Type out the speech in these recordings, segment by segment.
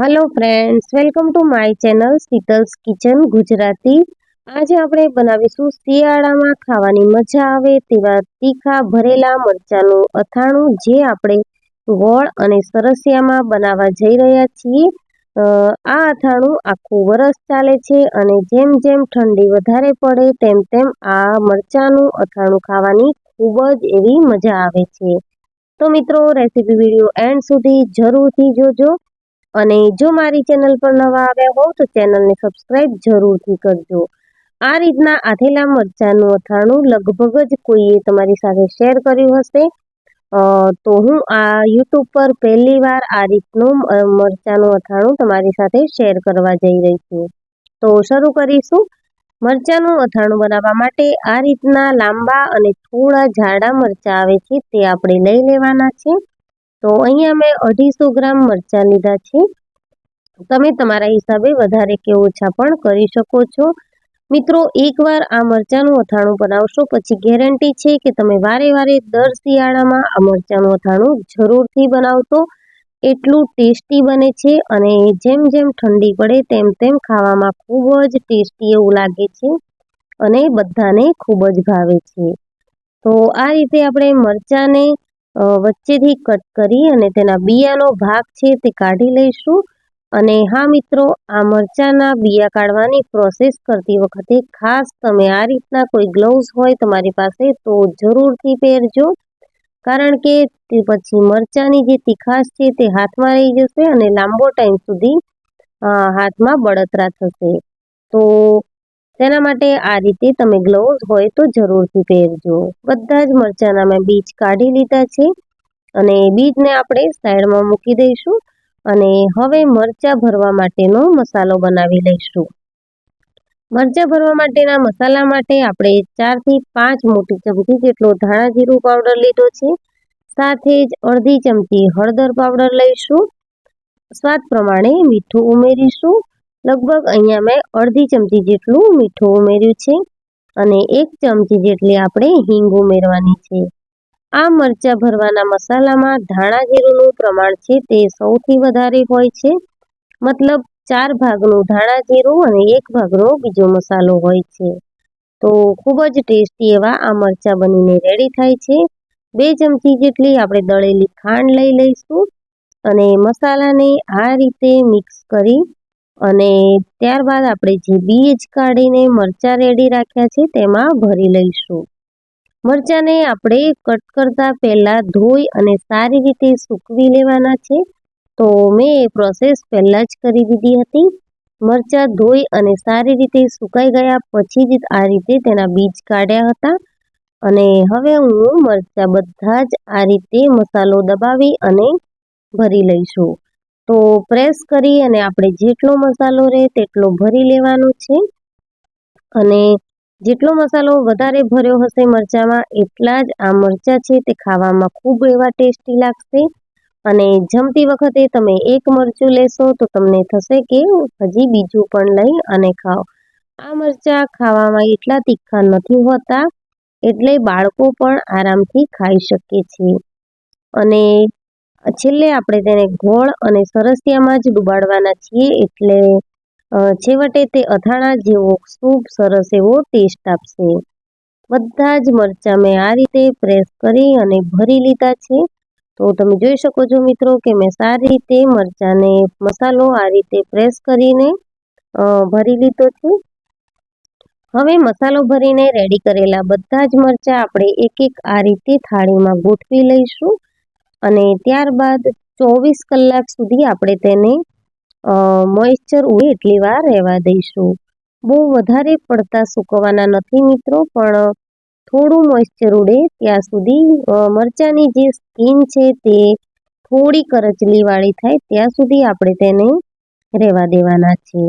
Hello friends welcome to my channel Sheetal's kitchen Gujarati આજે આપણે બનાવીશું શિયાળામાં ખાવાની મજા આવે તેવા તીખા ભરેલા મરચાંનું અથાણું, જે આપણે ગોળ અને સરસિયામાં બનાવવા જઈ રહ્યા છીએ. આ અથાણું આખું વરસ ચાલે છે અને જેમ જેમ ઠંડી વધારે પડે તેમ તેમ આ મરચાંનું અથાણું ખાવાની ખૂબ જ એવી મજા આવે છે. તો મિત્રો રેસીપી વીડિયો એન્ડ સુધી જરૂરથી જોજો. અને જો મારી ચેનલ પર નવા આવ્યા હોવ તો ચેનલને સબસ્ક્રાઈબ જરૂરથી કરજો. આ રીતના આથેલા મરચાંનું અથાણું લગભગ જ કોઈએ તમારી સાથે શેર કર્યું હશે. તો હું આ યુટ્યુબ પર પહેલી વાર આ રીતનું મરચાંનું અથાણું તમારી સાથે શેર કરવા જઈ રહી છું. તો શરૂ કરીશું. મરચાંનું અથાણું બનાવવા માટે આ રીતના લાંબા અને થોડા જાડા મરચાં આવે છે તે આપણે લઈ લેવાના છે. તો અહીંયા મેં અઢીસો ગ્રામ મરચાં લીધા છે. તમે તમારા હિસાબે વધારે કે ઓછા પણ કરી શકો છો. મિત્રો, એકવાર આ મરચાંનું અથાણું બનાવશો પછી ગેરંટી છે કે તમે વારે વારે દર શિયાળામાં આ મરચાંનું અથાણું જરૂરથી બનાવશો. એટલું ટેસ્ટી બને છે અને જેમ જેમ ઠંડી પડે તેમ તેમ ખાવામાં ખૂબ જ ટેસ્ટી એવું લાગે છે અને બધાને ખૂબ જ ભાવે છે. તો આ રીતે આપણે મરચાંને વચ્ચેથી કટ કરી અને તેના બિયાનો ભાગ છે તે કાઢી લઈશું. અને હા, મિત્રો, આ મરચાંના બિયા કાઢવાની પ્રોસેસ કરતી વખતે ખાસ તમે આ રીતના કોઈ ગ્લવ્સ હોય તમારી પાસે તો જરૂરથી પહેરજો. કારણ કે તે પછી મરચાંની જે તીખાશ છે તે હાથમાં રહી જશે અને લાંબો ટાઈમ સુધી હાથમાં બળતરા થશે. તો તેના માટે આ રીતે તમે ગ્લોવ્સ હોય તો જરૂરથી પહેરજો. બધા જ મરચાંના મેં બીજ કાઢી લીધા છે અને બીજને આપણે સાઈડમાં મૂકી દઈશું અને હવે મરચાં ભરવા માટેનો મસાલો બનાવી લઈશું. મરચાં ભરવા માટેના મસાલા માટે આપણે ચારથી પાંચ મોટી ચમચી જેટલો ધાણા જીરું પાવડર લીધો છે. સાથે જ અડધી ચમચી હળદર પાવડર લઈશું. સ્વાદ પ્રમાણે મીઠું ઉમેરીશું. લગભગ અહીંયા મેં અડધી ચમચી જેટલું મીઠું ઉમેર્યું છે અને એક ચમચી જેટલી આપણે હિંગ ઉમેરવાની છે. આ મરચાં ભરવાના મસાલામાં ધાણા જીરુંનું પ્રમાણ છે તે સૌથી વધારે હોય છે. મતલબ ચાર ભાગનું ધાણા જીરું અને એક ભાગનો બીજો મસાલો હોય છે. તો ખૂબ જ ટેસ્ટી એવા આ મરચાં બનીને રેડી થાય છે. બે ચમચી જેટલી આપણે દળેલી ખાંડ લઈ લઈશું અને મસાલાને આ રીતે મિક્સ કરી અને ત્યારબાદ આપણે જે બીજ કાઢીને મરચાં રેડી રાખ્યા છે, તેમાં ભરી લઈશું. મરચાંને આપણે કટ કરતાં પહેલાં ધોઈ અને સારી રીતે સૂકવી લેવાના છે. તો મેં એ પ્રોસેસ પહેલાં જ કરી દીધી હતી. મરચાં ધોઈ અને સારી રીતે સુકાઈ ગયા પછી જ આ રીતે તેના બીજ કાઢ્યા હતા. અને હવે હું મરચાં બધા જ આ રીતે મસાલો દબાવી અને ભરી લઈશું. તો પ્રેસ કરી અને આપણે જેટલો મસાલો રહે તેટલો ભરી લેવાનો છે. અને જેટલો મસાલો વધારે ભર્યો હશે મરચાંમાં, એટલા જ આ મરચાં છે તે ખાવામાં ખૂબ એવા ટેસ્ટી લાગશે. અને જમતી વખતે તમે એક મરચું લેશો તો તમને થશે કે હજી બીજું પણ લઈ અને ખાઓ. આ મરચાં ખાવામાં એટલા તીખા નથી હોતા, એટલે બાળકો પણ આરામથી ખાઈ શકે છે. અને છેલ્લે આપણે તેને ગોળ અને સરસિયામાં જ ડુબાડવાના છીએ એટલે છેવટે તે અથાણા જેવો ખૂબ સરસ એવો ટેસ્ટ આપશે. બધા જ મરચાં મેં આ રીતે પ્રેસ કરી અને ભરી લીધા છે. તો તમે જોઈ શકો છો મિત્રો કે મેં સારી રીતે મરચાંને મસાલો આ રીતે પ્રેસ કરીને ભરી લીધો છે. હવે મસાલો ભરીને રેડી કરેલા બધા જ મરચાં આપણે એક એક આ રીતે થાળીમાં ગોઠવી લઈશું. અને ત્યારબાદ ચોવીસ કલાક સુધી આપણે તેને મોઇશ્ચર ઉડે એટલી વાર રહેવા દઈશું. બહુ વધારે પડતા સૂકવવાના નથી મિત્રો, પણ થોડું મોઇશ્ચર ઉડે ત્યાં સુધી મરચાંની જે સ્કીન છે તે થોડી કરચલીવાળી થાય ત્યાં સુધી આપણે તેને રહેવા દેવાના છે.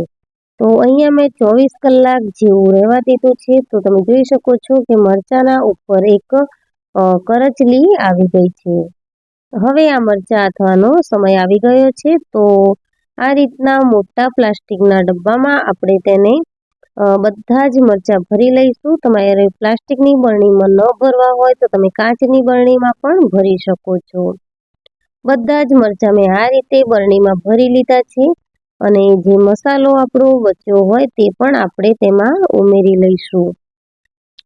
તો અહીંયા મેં ચોવીસ કલાક જેવું રહેવા દીધું છે, તો તમે જોઈ શકો છો કે મરચાંના ઉપર એક કરચલી આવી ગઈ છે. હવે આ મરચાં આથવાનો સમય આવી ગયો છે. તો આ રીતના મોટા પ્લાસ્ટિકના ડબ્બામાં આપણે તેને બધા જ મરચાં ભરી લઈશું. તમારે પ્લાસ્ટિકની બરણીમાં ન ભરવા હોય તો તમે કાચની બરણીમાં પણ ભરી શકો છો. બધા જ મરચાં મેં આ રીતે બરણીમાં ભરી લીધા છે અને જે મસાલો આપણો બચ્યો હોય તે પણ આપણે તેમાં ઉમેરી લઈશું.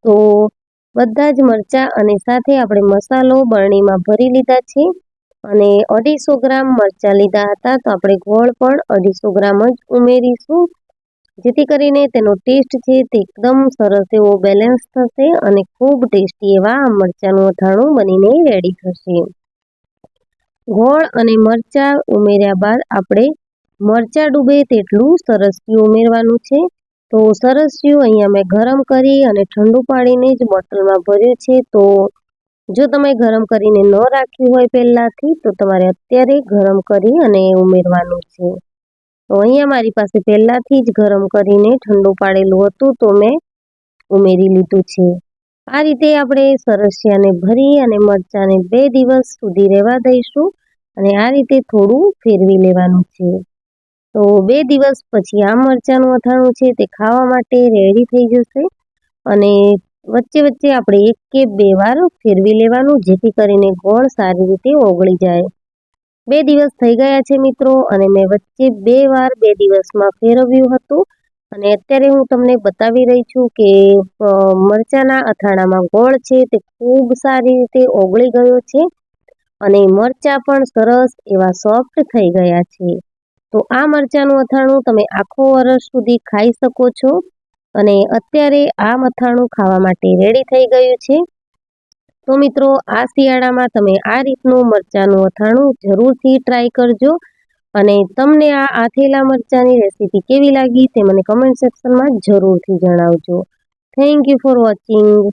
તો બધા જ મરચાં અને સાથે આપણે મસાલો બરણીમાં ભરી લીધા છે. અને અઢીસો ગ્રામ મરચાં લીધા હતા તો આપણે ગોળ પણ અઢીસો ગ્રામ જ ઉમેરીશું. જેથી કરીને તેનો ટેસ્ટ છે તે એકદમ સરસ એવો બેલેન્સ થશે અને ખૂબ ટેસ્ટી એવા મરચાંનું અથાણું બનીને રેડી થશે. ગોળ અને મરચાં ઉમેર્યા બાદ આપણે મરચાં ડૂબે તેટલું સરસ્યું ઉમેરવાનું છે. તો સરસ્યું અહીંયા મેં ગરમ કરી અને ઠંડુ પાડીને જ બોટલમાં ભર્યું છે. તો જો તમે ગરમ કરીને ન રાખ્યું હોય પહેલાંથી, તો તમારે અત્યારે ગરમ કરી અને ઉમેરવાનું છે. તો અહીંયા મારી પાસે પહેલાંથી જ ગરમ કરીને ઠંડુ પાડેલું હતું, તો મેં ઉમેરી લીધું છે. આ રીતે આપણે સરસિયાને ભરી અને મરચાંને બે દિવસ સુધી રહેવા દઈશું અને આ રીતે થોડું ફેરવી લેવાનું છે. તો બે દિવસ પછી આ મરચાંનું અથાણું છે તે ખાવા માટે રેડી થઈ જશે અને વચ્ચે વચ્ચે આપણે એક કે બે વાર ફેરવી લેવાનું, જેથી કરીને ગોળ સારી રીતે ઓગળી જાય. બે દિવસ થઈ ગયા છે મિત્રો અને મેં વચ્ચે બે વાર બે દિવસમાં ફેરવ્યું હતું અને અત્યારે હું તમને બતાવી રહી છું કે મરચાંના અથાણામાં ગોળ છે તે ખૂબ સારી રીતે ઓગળી ગયો છે અને મરચાં પણ સરસ એવા સોફ્ટ થઈ ગયા છે. તો આ મરચાંનું અથાણું તમે આખો વર્ષ સુધી ખાઈ શકો છો. અને અત્યારે આ મથાણું ખાવા માટે રેડી થઈ ગયું છે. તો મિત્રો, આ શિયાળામાં તમે આ રીતનું મરચાંનું અથાણું જરૂરથી ટ્રાય કરજો. અને તમને આ આથેલા મરચાંની રેસીપી કેવી લાગી તે મને કમેન્ટ સેક્શનમાં જરૂરથી જણાવજો. Thank you for watching